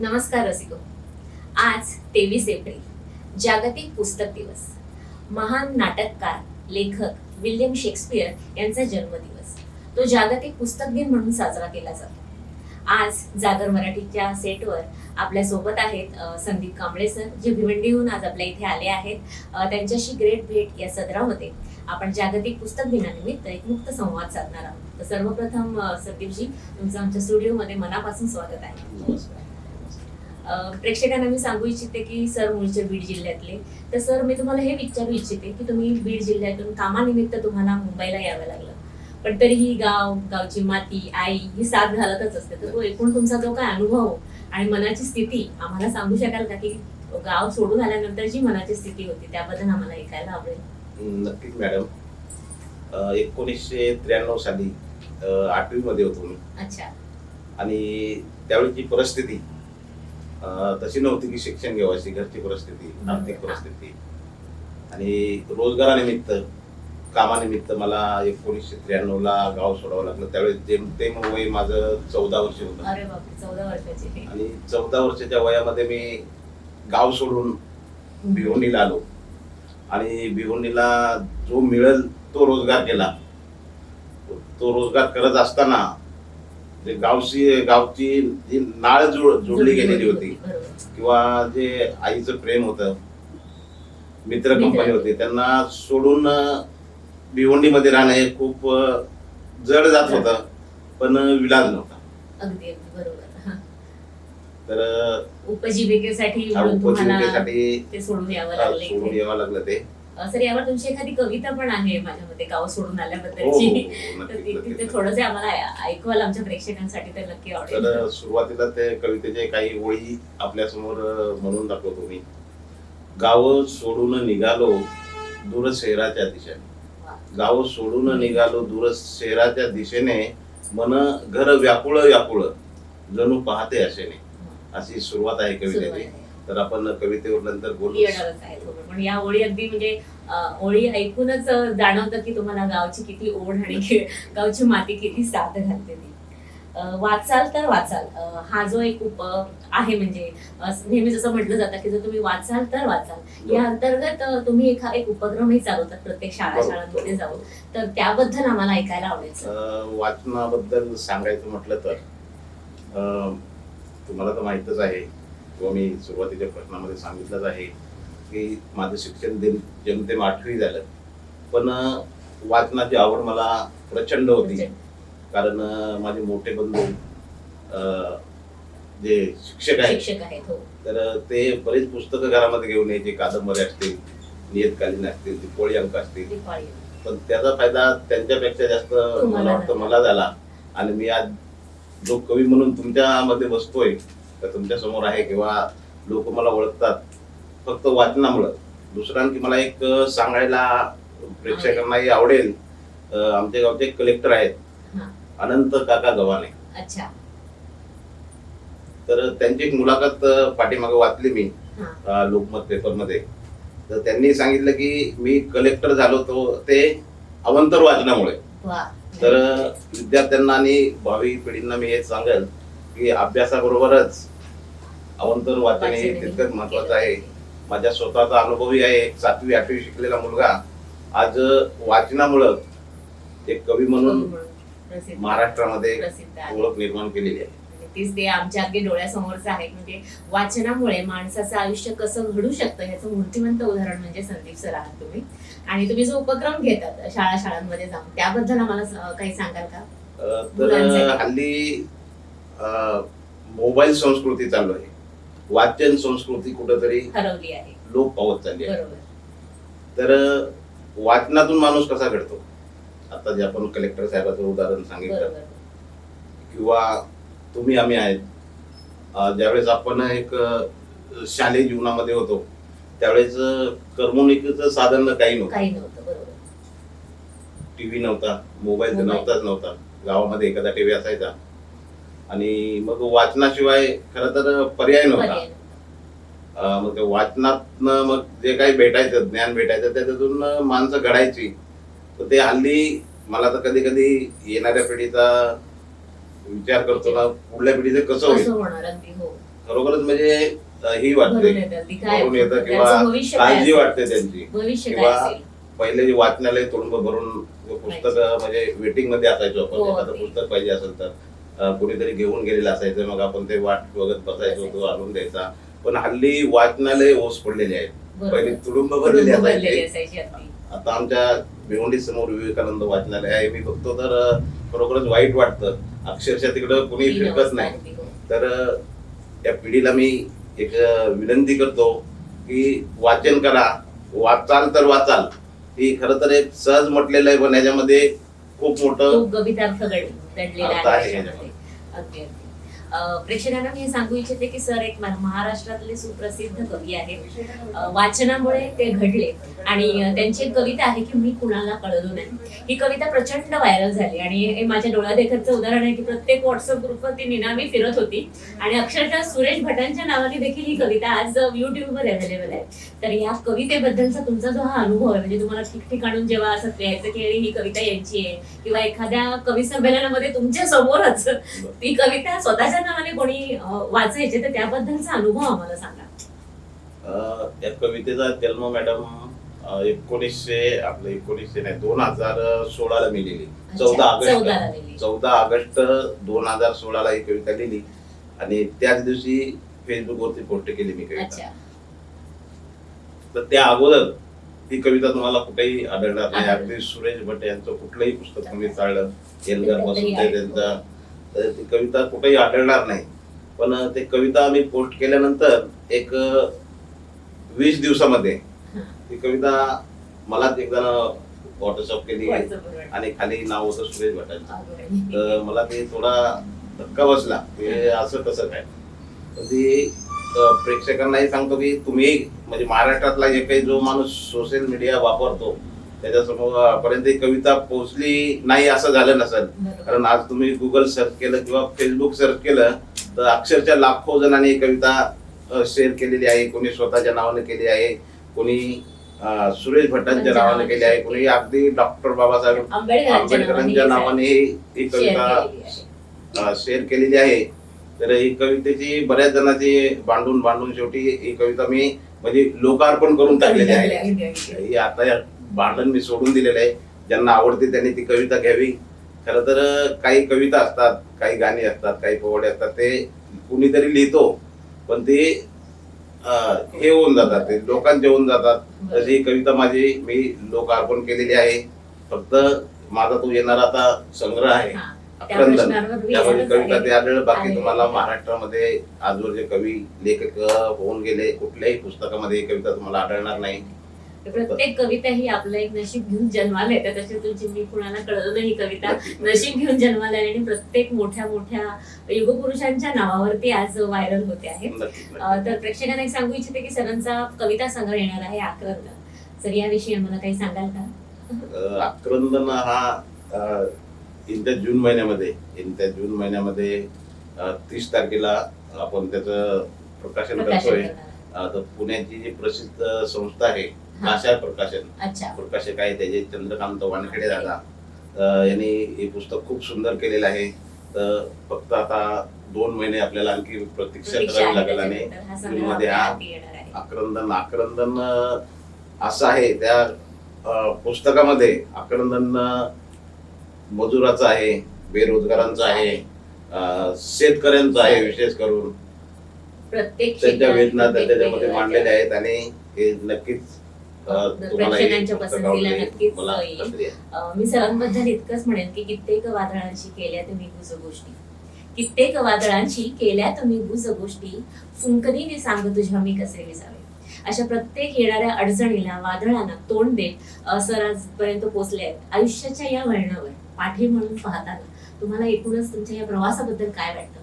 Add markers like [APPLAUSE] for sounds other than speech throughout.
नमस्कार रसिको. आज तेवीस एप्रिल जागतिक पुस्तक दिवस. महान नाटककार लेखक विल्यम शेक्सपियर यांचा जन्मदिवस. तो जागतिक पुस्तक दिन म्हणून साजरा केला जातो. आज जागर मराठीच्या सेटवर आपल्यासोबत आहेत संदीप कांबळे सर जे भिवंडीहून आज आपल्या इथे आले आहेत. त्यांच्याशी ग्रेट भेट या सदरामध्ये आपण जागतिक पुस्तक दिनानिमित्त एक मुक्त संवाद साधणार आहोत. तर सर्वप्रथम संदीपजी तुमचं आमच्या स्टुडिओमध्ये मनापासून स्वागत आहे. प्रेक्षकांना मी सांगू इच्छिते की सर मूळचे बीड जिल्ह्यातले तर सर मी तुम्हाला हे विचारू इच्छिते की तुम्ही बीड जिल्ह्यातून कामानिमित्त तुम्हाला मुंबईला यावं लागलं. पण तरीही गाव गावची माती आई ही साथ घालतच असते. तर तो एकूण तुमचा जो काय अनुभव आणि मनाची स्थिती आम्हाला सांगू शकाल का की गाव सोडून आल्यानंतर जी मनाची स्थिती होती? त्याबद्दल आम्हाला ऐकायला आवडेल. नक्कीच मॅडम. एकोणीसशे त्र्याण्णव साली आठवी मध्ये होतो मी. अच्छा. आणि त्यावेळीची परिस्थिती तशी नव्हती की शिक्षण अशी घरची परिस्थिती आर्थिक परिस्थिती. आणि रोजगारानिमित्त कामानिमित्त मला एकोणीसशे त्र्याण्णव ला गाव सोडावं लागलं. त्यावेळी जेमतेम वय माझं चौदा वर्ष होतं. आणि चौदा वर्षाच्या वयामध्ये मी गाव सोडून भिवंडीला आलो. आणि भिवंडीला जो मिळेल तो रोजगार केला. तो रोजगार करत असताना जे गावची गावची जी नाळ जोडली गेलेली होती किंवा जे आईचं प्रेम होतं मित्र. कंपनी होते त्यांना सोडून अं, भिवंडीमध्ये राहणं हे खूप जड जात होतं पण विलाज नव्हता अगदी बरोबर. तर उपजीविकेसाठी ते सोडून यावं लागलं सोडून इथे. यावं लागलं ते सर यावर तुमची एखादी कविता पण आहे माझ्या मते गाव सोडून हो, हो, आल्याबद्दलची हो, तर. तिथे थोडंसं आम्हाला ऐकवाल आमच्या प्रेक्षकांसाठी तर नक्की आवडेल. सुरुवातीला ते कवितेचे काही ओळी आपल्यासमोर म्हणून दाखवतो मी. गाव सोडून निघालो दूर शहराच्या दिशेने. गाव सोडून निघालो दूर शहराच्या दिशेने मन घर व्याकुळ व्याकुळ जणू पाहते असेने. अशी सुरुवात आहे कवितेची. तर आपण कवितेवर नंतर बोलू येणारच. पण या ओळी अगदी म्हणजे ओळी ऐकूनच जाणवतं की तुम्हाला गावची किती ओढ आणि कि- [LAUGHS] गावची माती किती साथ घालते ती. वाचाल तर वाचाल. हा जो एक उप आहे म्हणजे नेहमी जसं म्हटलं जातं की जर तुम्ही वाचाल तर वाचाल. या अंतर्गत तुम्ही एखा एक उपक्रमही चालवतात प्रत्येक शाळा. शाळांमध्ये जाऊन. तर त्याबद्दल आम्हाला ऐकायला आवडेल. वाचनाबद्दल सांगायचं म्हटलं तर तुम्हाला तर माहीतच आहे किंवा मी सुरुवातीच्या प्रश्नामध्ये सांगितलंच आहे की माझं शिक्षण दिन जेमतेम आठवी झालं. पण वाचनाची आवड मला प्रचंड होती. कारण माझे मोठे बंधू जे शिक्षक आहेत. हो. तर ते बरेच पुस्तकं घरामध्ये घेऊन यायचे. कादंबऱ्या असतील नियतकालीन असतील दिपोळी अंक असतील. पण त्याचा फायदा त्यांच्यापेक्षा जास्त मला वाटतं. मला झाला. आणि मी आज जो कवी म्हणून तुमच्यामध्ये बसतोय तर तुमच्यासमोर आहे किंवा लोक मला ओळखतात फक्त वाचनामुळं. दुसरं आणखी मला एक सांगायला प्रेक्षकांनाही आवडेल आमच्या गावचे कलेक्टर आहेत. अनंत काका गव्हाणे. तर त्यांची एक मुलाखत पाठीमागे वाचली मी लोकमत पेपरमध्ये. तर त्यांनी सांगितलं की मी कलेक्टर झालो तो ते अवंतर वाचनामुळे. तर विद्यार्थ्यांना आणि भावी पिढींना मी हे सांगेल की अभ्यासाबरोबरच अवंतर वाचन हे तितकंच महत्वाचं आहे. माझ्या स्वतःचा अनुभवही आहे. एक सातवी आठवी शिकलेला मुलगा आज वाचनामुळं एक कवी म्हणून महाराष्ट्रामध्ये ओळख निर्माण केलेली आहे. तीच ते आमच्या अगदी डोळ्यासमोरच आहे. म्हणजे वाचनामुळे माणसाचं आयुष्य कसं घडू शकतं याचं मूर्तिमंत उदाहरण म्हणजे संदीप सर आहात तुम्ही. आणि तुम्ही जो उपक्रम घेतात शाळा शाळांमध्ये जाऊन त्याबद्दल आम्हाला काही सांगाल का? तर. हल्ली मोबाईल संस्कृती चालू आहे. वाचन संस्कृती कुठंतरी हरवली आहे. लोप पावत चालली आहे. तर वाचनातून माणूस कसा घडतो? आता जे आपण कलेक्टर साहेबाचं उदाहरण सांगितलं. किंवा तुम्ही आम्ही आहेत. ज्यावेळेस आपण एक शालेय जीवनामध्ये होतो त्यावेळेस करमणुकीचं साधन काही नव्हतं. टीव्ही नव्हता मोबाईल. नव्हताच नव्हता. गावामध्ये एखादा टीव्ही असायचा. आणि मग वाचनाशिवाय खरं तर पर्याय नव्हता. मग वाचनातनं मग जे काही भेटायचं ज्ञान भेटायचं त्याच्यातून माणसं घडायची. तर ते हल्ली मला तर कधी कधी येणाऱ्या पिढीचा विचार करतो ना पुढल्या पिढीचं कसं होईल? हो. खरोखरच म्हणजे ही वाटते. भरून येतं किंवा काळजी? वाटते त्यांची. किंवा पहिले जे वाचनालय तुडुंब भरून पुस्तक म्हणजे वेटिंगमध्ये असायचो आपण हो, एखादं. पुस्तक पाहिजे असेल तर. कोणीतरी घेऊन गेलेलं असायचं. मग आपण ते वाट बघत बसायचो तो आणून द्यायचा. पण हल्ली वाचनालय ओस पडलेले आहेत. पहिले तुडुंब भरलेले असायचे. आता आमच्या भिवंडी समोर विवेकानंद वाचनालय आहे. मी बघतो तर खरोखरच वाईट वाटतं. अक्षरशः तिकडं कोणी फिरकत नाही. हो. तर अ, या पिढीला मी एक विनंती करतो की वाचन करा. वाचाल तर वाचाल. ही खरं तर एक सहज म्हटलेलं आहे पण याच्यामध्ये खूप मोठं आहे आहे प्रेक्षकांना मी सांगू इच्छिते की सर एक महाराष्ट्रातले सुप्रसिद्ध कवी आहेत. वाचनामुळे ते घडले आणि त्यांची एक कविता आहे की मी कुणाला कळलो नाही. ही कविता प्रचंड व्हायरल झाली आणि हे माझ्या डोळ्यादेखतचं उदाहरण आहे की प्रत्येक व्हॉट्सअप ग्रुपवर ती निनामी फिरत होती आणि अक्षरशः सुरेश भटांच्या नावाने देखील ही कविता आज युट्यूबवर अवेलेबल आहे. तर या कवितेबद्दलचा तुमचा जो हा अनुभव आहे म्हणजे तुम्हाला ठिकठिकाणून जेव्हा असं लिहायचं की अरे ही कविता यांची आहे किंवा एखाद्या कवी संमेलनामध्ये तुमच्या समोरच ती कविता स्वतःच्या नावाने कोणी वाचायचे तर त्याबद्दलचा अनुभव आम्हाला सांगा. अ, या कवितेचा जन्म मॅडम एकोणीसशे आपलं एकोणीसशे नाही दोन हजार सोळाला मी लिहिली. चौदा ऑगस्ट. चौदा ऑगस्ट दोन हजार सोळाला ही कविता लिहिली. आणि त्याच दिवशी फेसबुक वरती पोस्ट केली मी कविता. तर त्या अगोदर ही कविता तुम्हाला कुठेही आढळणार नाही. अगदी सुरेश भट यांचं कुठलंही पुस्तक तुम्ही चाळलं. एल्गारपासून ते. त्यांचा तर ती कविता कुठेही आढळणार नाही पण ते कविता आम्ही पोस्ट केल्यानंतर एक वीस दिवसामध्ये. ती कविता मलाच एक जण व्हॉट्सअप केली. आणि खाली नाव होतं सुरेश भटांचं. तर मला ते थोडा धक्का बसला असं कसं काय तर ती प्रेक्षकांनाही सांगतो की तुम्ही म्हणजे महाराष्ट्रातला जे काही जो माणूस सोशल मीडिया वापरतो त्याच्यासमोर पर्यंत ही कविता पोहोचली नाही असं झालं नसेल. कारण आज तुम्ही गुगल सर्च केलं किंवा फेसबुक सर्च केलं तर अक्षरशः लाखो जणांनी ही कविता शेअर केलेली आहे. कोणी स्वतःच्या नावाने केली आहे. कोणी सुरेश भटांच्या नावाने केली आहे. कोणी अगदी डॉक्टर बाबासाहेब आंबेडकरांच्या नावाने ही कविता शेअर केलेली आहे. तर ही कवितेची बऱ्याच जणांची भांडून भांडून शेवटी ही कविता मी म्हणजे लोकार्पण करून टाकलेली आहे. ही आता भांडण मी सोडून दिलेलं आहे. ज्यांना आवडते त्यांनी ती कविता घ्यावी. खरं तर काही कविता असतात काही गाणी असतात काही पोवडे असतात ते कुणीतरी लिहितो. पण ते हे होऊन जातात ते लोकांचे होऊन जातात. तर ही कविता माझी मी लोकार्पण केलेली आहे. फक्त माझा तो येणारा आता संग्रह आहे. मी त्यामध्ये कविता. ते आढळलं. बाकी. तुम्हाला महाराष्ट्रामध्ये आजवर जे कवी लेखक होऊन गेले कुठल्याही पुस्तकामध्ये ही कविता तुम्हाला आढळणार नाही. प्रत्येक कविता ही आपलं एक नशीब घेऊन जन्माला येते तुमची मी कुणाला कळलं नाही ही कविता. नशीब घेऊन जन्माला आणि प्रत्येक मोठ्या मोठ्या युगपुरुषांच्या नावावरती आज व्हायरल होते आहे तर प्रेक्षकांना एक सांगू इच्छिते की सरांचा कविता संग्रह येणार आहे आक्रंद. सर याविषयी आम्हाला काही सांगाल का? आक्रंदन हा येत्या जून महिन्यामध्ये येत्या जून महिन्यामध्ये तीस तारखेला आपण त्याचं प्रकाशन करतोय. तर पुण्याची जी प्रसिद्ध संस्था आहे आशा प्रकाशन अच्छा. प्रकाशक आहे? त्याचे चंद्रकांत वानखेडे दादा. यांनी हे पुस्तक खूप सुंदर केलेलं आहे. तर फक्त आता दोन महिने आपल्याला आणखी प्रतीक्षा करावी लागेल आणि त्याच्यानंतर. हा आक्रंदन आक्रंदन असं आहे. त्या पुस्तकामध्ये आक्रंदन मजुराचं आहे बेरोजगारांचं आहे शेतकऱ्यांचं आहे विशेष करून. प्रत्येक त्यांच्या वेदना त्याच्यामध्ये मांडलेल्या आहेत आणि हे नक्कीच प्रेक्षकांच्या पसंतीला. नक्कीच येईल. मी सरांबद्दल इतकंच म्हणेन की कित्येक वादळांशी केल्या तुम्ही गुज गोष्टी. कित्येक वादळांशी केल्या तुम्ही गुज गोष्टी. फुंकरीने सांग तुझ्या मी कसे विसावे. अशा प्रत्येक येणाऱ्या अडचणीला वादळांना तोंड देत सर आजपर्यंत पोहोचले आहेत. आयुष्याच्या या वळणावर पाठी म्हणून पाहताना तुम्हाला एकूणच तुमच्या या प्रवासाबद्दल काय वाटतं?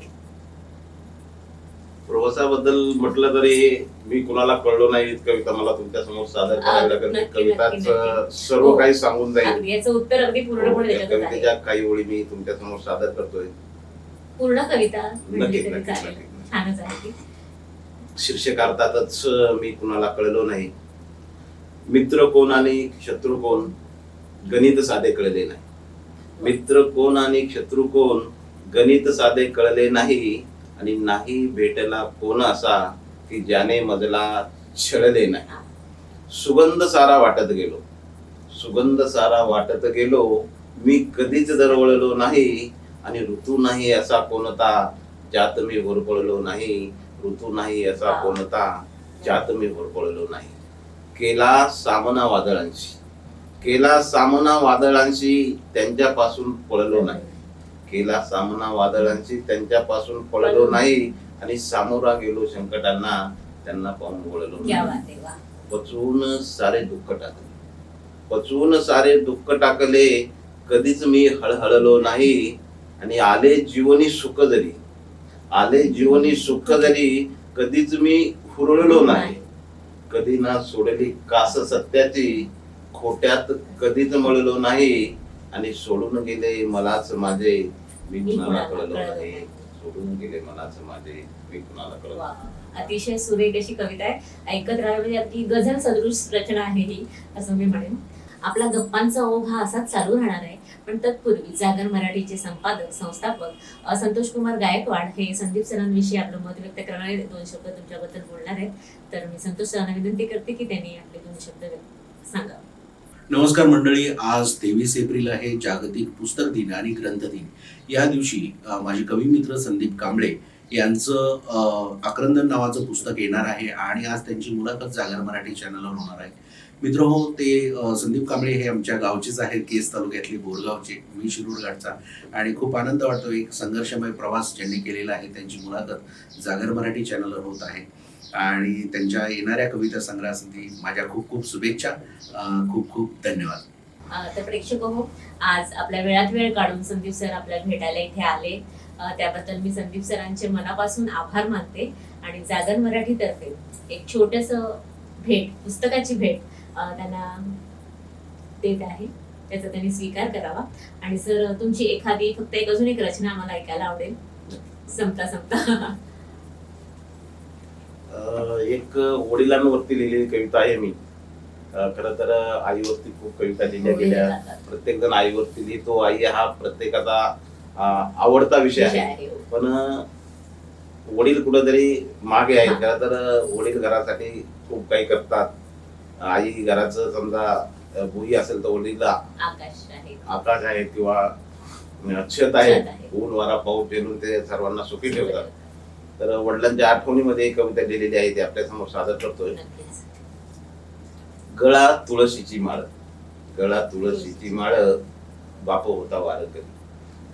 प्रवासाबद्दल म्हटलं तरी मी कुणाला कळलो नाही कविता मला तुमच्यासमोर सादर करावी लागेल कविताच. सर्व हो. काही सांगून जाईल. याचं उत्तर अगदी पूर्णपणे कवितेच्या काही ओळी मी तुमच्यासमोर सादर करतोय. पूर्ण कविता नक्कीच, नक्कीच, शीर्षक अर्थातच मी कुणाला कळलो नाही. मित्र कोण आणि शत्रू कोण? गणित साधे कळले नाही. मित्र कोण आणि शत्रू कोण? गणित साधे कळले नाही. आणि नाही भेटला कोण असा की ज्याने मजला छळले नाही. सुगंध सारा वाटत गेलो. सुगंध सारा वाटत गेलो. मी कधीच दरवळलो नाही आणि ऋतू नाही असा कोणता ज्यात मी होरपळलो नाही. ऋतू नाही असा कोणता ज्यात मी होरपळलो नाही. केला सामना वादळांशी. केला सामना वादळांशी त्यांच्यापासून पळलो नाही. केला सामना वादळांशी त्यांच्यापासून पळलो नाही आणि सामोरा गेलो संकटांना त्यांना पाहून वळलो नाही. पचवून सारे दुःख टाकले. पचवून सारे दुःख टाकले कधीच मी हळहळलो नाही. आणि आले जीवनी सुख जरी आले जीवनी सुख जरी कधीच मी हुरळलो नाही. कधी ना सोडली कास सत्याची खोट्यात कधीच मळलो नाही. आणि सोडून गेले मलाच माझे मी कुणाला कळलो नाही. सोडून गेले माझे. मी कुणाला कळलो वा. अतिशय सुरेख अशी कविता आहे. ऐकत राहावी म्हणजे अगदी गझल सदृश रचना आहे ही असं मी म्हणेन. आपला गप्पांचा ओघ हा असाच चालू राहणार आहे. पण तत्पूर्वी जागर मराठीचे संपादक संस्थापक संतोष कुमार गायकवाड हे संदीप सरांविषयी आपलं मत व्यक्त करणारे दोन शब्द तुमच्याबद्दल बोलणार आहेत. तर मी संतोष सरांना विनंती करते की त्यांनी आपले दोन शब्द सांगावे नमस्कार मंडळी आज तेवीस एप्रिल आहे जागतिक पुस्तक दिन आणि ग्रंथ दिन. या दिवशी माझे कवी मित्र संदीप कांबळे यांचं अ, आक्रंदन नावाचं पुस्तक येणार आहे आणि आज त्यांची मुलाखत जागर मराठी चॅनलवर होणार आहे. मित्र हो ते संदीप कांबळे हे आमच्या गावचेच आहेत केस तालुक्यातले बोरगावचे मी शिरूरगडचा. आणि खूप आनंद वाटतो एक संघर्षमय प्रवास ज्यांनी केलेला आहे त्यांची मुलाखत जागर मराठी चॅनलवर होत आहे. आणि त्यांच्या येणाऱ्या कविता संग्रहासाठी माझ्या खूप खूप शुभेच्छा. खूप खूप धन्यवाद. तर प्रेक्षक हो आज आपल्या वेळात वेळ काढून संदीप सर आपल्याला भेटायला इथे आले. त्याबद्दल मी संदीप सरांचे मनापासून आभार मानते आणि जागर मराठीतर्फे एक छोटस भेट पुस्तकाची भेट त्यांना देत आहे. त्याचा त्यांनी स्वीकार करावा. आणि सर तुमची एखादी फक्त एक अजून एक रचना आम्हाला ऐकायला आवडेल. संपता संपता. [LAUGHS] एक वडिलांवरती लिहिलेली कविता आहे मी. खरं तर आईवरती खूप कविता लिहिल्या गेल्या. प्रत्येक जण आईवरती लिहितो. आई हा प्रत्येकाचा आवडता विषय आहे. आहे हो. पण वडील कुठेतरी मागे आहेत. खरं तर वडील घरासाठी खूप काही करतात. आई घराचं समजा भुई असेल तर वडील आकाश आहे. आहे किंवा छत आहे. आहे. ऊन वारा पाऊस झेलून ते सर्वांना सुखी ठेवतात. तर वडिलांच्या आठवणीमध्ये एक कविता लिहिलेली आहे ती आपल्यासमोर सादर करतोय. गळा तुळशीची माळ गळा तुळशीची माळ बाप होता वार करी.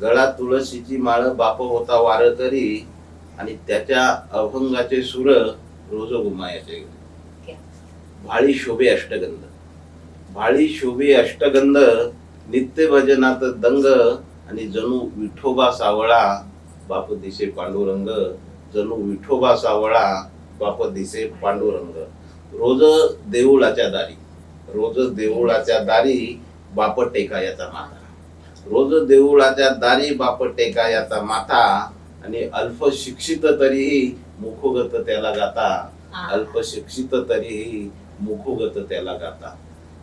गळा तुळशीची माळ बाप होता वार करी आणि त्याच्या अभंगाचे सुर रोज गुमायाचे? भाळी शोभे अष्टगंध. भाळी शोभे अष्टगंध नित्य भजनात दंग आणि जणू विठोबा सावळा बाप दिसे पांडुरंग जणू विठोबा सावळा बाप दिसे पांडुरंग. रोज देऊळाच्या दारी. रोज देऊळाच्या दारी बाप टेकायाचा माथा. रोज देऊळाच्या दारी बाप टेकायाचा माथा आणि अल्प शिक्षित तरीही मुखोगत त्याला गाता. अल्प शिक्षित तरीही मुखोगत त्याला गाता.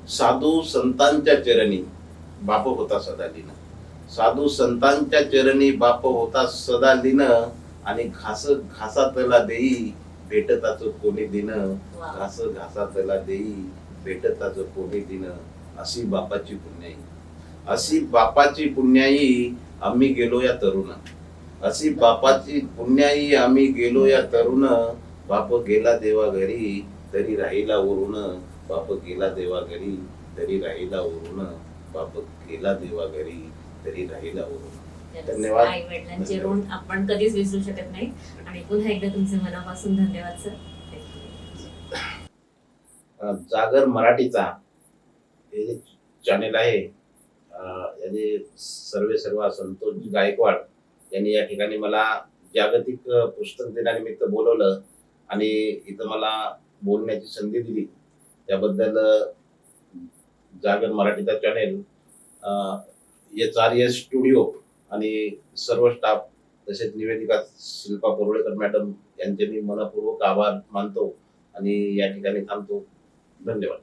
साधू संतांच्या चरणी बाप होता सदा लीन. साधू संतांच्या चरणी बाप होता सदा लीन. आणि घास घासातला देई भेटताच कोणी दिन. घास घासातला देई भेटताच कोणी दिन अशी बापाची पुण्याई. अशी बापाची पुण्याई आम्ही गेलो या तरुण. अशी बापाची पुण्याई आम्ही गेलो या तरुण. बाप गेला देवा घरी तरी राहिला उरून बाप गेला देवा घरी तरी राहिला उरून बाप गेला देवा घरी तरी राहिला उरून धन्यवाद. आई वडिलांचे ऋण आपण कधीच विसरू शकत नाही. आणि पुन्हा एकदा तुमचे मनापासून धन्यवाद सर. अं, जागर मराठीचा हे जे चॅनेल आहे अं, याचे सर्वे सर्व संतोष गायकवाड यांनी या ठिकाणी मला जागतिक अं, पुस्तक दिनानिमित्त बोलवलं आणि इथं मला बोलण्याची संधी दिली. त्याबद्दल अं, जागर मराठीचा channel H R S studio आणि सर्व स्टाफ तसेच निवेदिका शिल्पा परोळेकर मॅडम यांचे मी मनपूर्वक आभार मानतो आणि या ठिकाणी थांबतो. धन्यवाद.